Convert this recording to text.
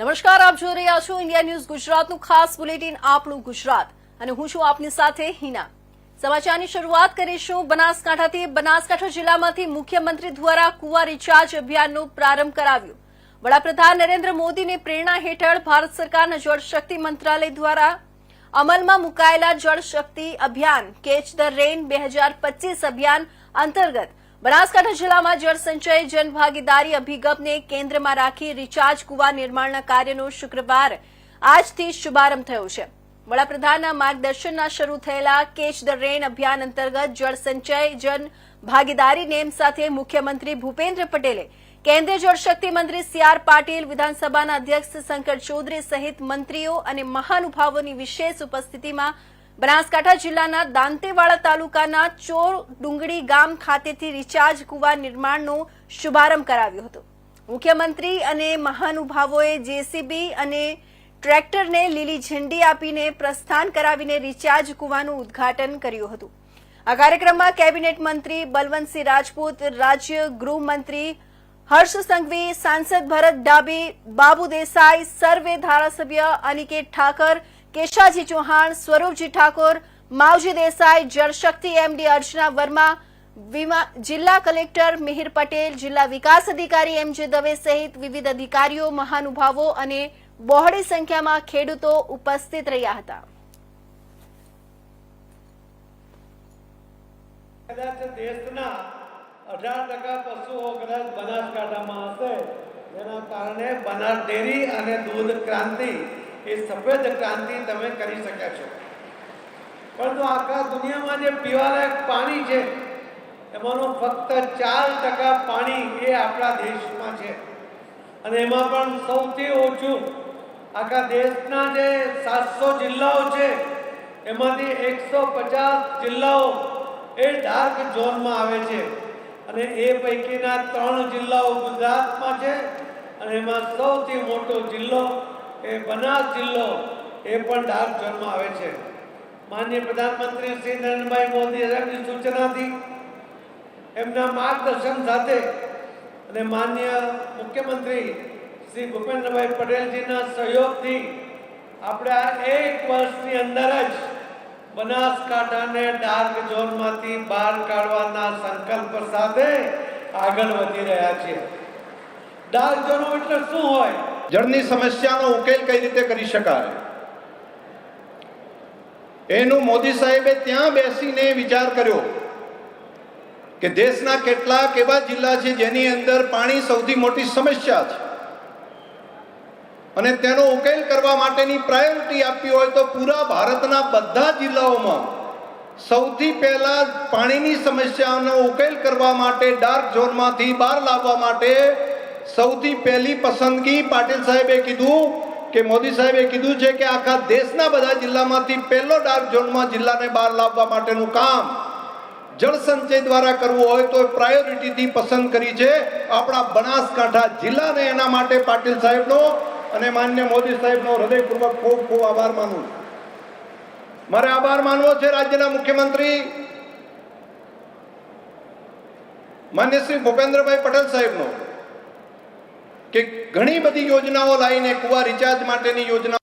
નમસ્કાર, આપ જોઈ રહ્યા છો ઇન્ડિયા ન્યૂઝ ગુજરાતનું ખાસ બુલેટિન આપણું ગુજરાત. અને હું છું આપની સાથે હિના. સમાચારની શરૂઆત કરીશું બનાસકાંઠાથી. બનાસકાંઠા જિલ્લામાંથી મુખ્યમંત્રી દ્વારા કુવા રિચાર્જ અભિયાનનો પ્રારંભ કરાવ્યો. વડાપ્રધાન નરેન્દ્ર મોદીની પ્રેરણા હેઠળ ભારત સરકારના જળશક્તિ મંત્રાલય દ્વારા અમલમાં મુકાયેલા જળશક્તિ અભિયાન, કેચ ધ રેન બે અભિયાન અંતર્ગત બનાસકાંઠા જિલ્લામાં જળ સંચય જનભાગીદારી અભિગમને કેન્દ્રમાં રાખી રિચાર્જ કુવા નિર્માણના કાર્યનો શુક્રવાર આજથી શુભારંભ થયો છે. વડાપ્રધાનના માર્ગદર્શનના શરૂ થયેલા કેચ ધ રેન અભિયાન અંતર્ગત જળસંચય જન ભાગીદારી નેમ સાથે મુખ્યમંત્રી ભૂપેન્દ્ર પટેલે કેન્દ્રીય જળશક્તિ મંત્રી સી આર પાટીલ, વિધાનસભાના અધ્યક્ષ શંકર ચૌધરી સહિત મંત્રીઓ અને મહાનુભાવોની વિશેષ ઉપસ્થિતિમાં બનાસકાંઠા જિલ્લાના દાંતેવાડા તાલુકાના ચોર ડુંગળી ગામ ખાતેથી રિચાર્જ કુવા નિર્માણનો શુભારંભ કરાવ્યો હતો. મુખ્યમંત્રી અને મહાનુભાવોએ જેસીબી અને ટ્રેક્ટરને લીલી ઝંડી આપીને પ્રસ્થાન કરાવીને રિચાર્જ કુવાનું ઉદ્ઘાટન કર્યું હતું. આ કાર્યક્રમમાં કેબિનેટ મંત્રી બલવંતસિંહ રાજપૂત, રાજ્ય ગૃહમંત્રી હર્ષ સંઘવી, સાંસદ ભરત ડાબી બાબુ દેસાઈ, સર્વે ધારાસભ્ય અનિકેત ઠાકર કેશાજી ચૌહાણ, સ્વરૂપજી ઠાકોર, માવજી દેસાઈ, જળશક્તિ એમડી અર્ચના વર્મા જિલ્લા કલેક્ટર મિહિર પટેલ, જિલ્લા વિકાસ અધિકારી એમ દવે સહિત વિવિધ અધિકારીઓ, મહાનુભાવો અને બહોળી સંખ્યામાં ખેડૂતો ઉપસ્થિત રહ્યા હતા. દેશના અઢાર ટકા પશુઓ બનાસકાંઠામાં હશે, જેના કારણે બનાસ ડેરી અને દૂધ ક્રાંતિ એ સફેદ ક્રાંતિ તમે કરી શક્યા છો. પરંતુ આખા દુનિયામાં જે પીવાલાયક પાણી છે, એમાંનું ફક્ત ચાર ટકા પાણી એ આપણા દેશમાં છે. અને એમાં પણ સૌથી ઓછું આખા દેશના જે સાતસો જિલ્લાઓ છે, એમાંથી એકસો પચાસ જિલ્લાઓ એ ડાર્ક ઝોનમાં આવે છે. અને એ પૈકીના ત્રણ જિલ્લાઓ ગુજરાતમાં છે, અને એમાં સૌથી મોટો જિલ્લો એ બનાસ જિલ્લો, એ પણ ડાર્ક ઝોનમાં આવે છે. માનનીય પ્રધાનમંત્રી શ્રી નરેન્દ્રભાઈ મોદી સાહેબની સૂચનાથી એમના માર્ગદર્શન સાથે અને માન્ય મુખ્યમંત્રી શ્રી ભૂપેન્દ્રભાઈ પટેલજીના સહયોગથી આપણે આ એક વર્ષની અંદર જ બનાસકાંઠાને ડાર્ક ઝોનમાંથી બહાર કાઢવાના સંકલ્પ સાથે આગળ વધી રહ્યા છીએ. ડાર્ક ઝોન એટલે શું હોય? જળની સમસ્યાનો ઉકેલ કઈ રીતે કરી શકાય? એનું મોદી સાહેબે ત્યાં બેસીને વિચાર કર્યો કે દેશના કેટલાક એવા જિલ્લા છે જેની અંદર પાણી સૌથી મોટી સમસ્યા છે. અને તેનો ઉકેલ કરવા માટેની પ્રાયોરિટી આપવી હોય તો પૂરા ભારતના બધા જિલ્લાઓમાં સૌથી પહેલા પાણીની સમસ્યાનો ઉકેલ કરવા માટે ડાર્ક ઝોનમાંથી બહાર લાવવા માટે સૌથી પહેલી પસંદગી પાટીલ સાહેબે કીધું કે મોદી સાહેબે કીધું છે કે આખા દેશના બધા જિલ્લામાંથી પહેલો ડાર્ક ઝોનમાં જિલ્લાને બહાર લાવવા માટેનું કામ જળસંચય દ્વારા કરવું હોય તો પ્રાયોરિટીથી પસંદ કરી છે. આપણા બનાસકાંઠા જિલ્લાને એના માટે પાટીલ સાહેબનો અને માન્ય મોદી સાહેબનો હૃદયપૂર્વક ખૂબ ખૂબ આભાર માનું મારે આભાર માનવો છે રાજ્યના મુખ્યમંત્રી. માન્ય શ્રી ભૂપેન્દ્રભાઈ પટેલ સાહેબનો. કે ઘણી બધી યોજનાઓ લાવીને કુવા રિચાર્જ માટેની યોજના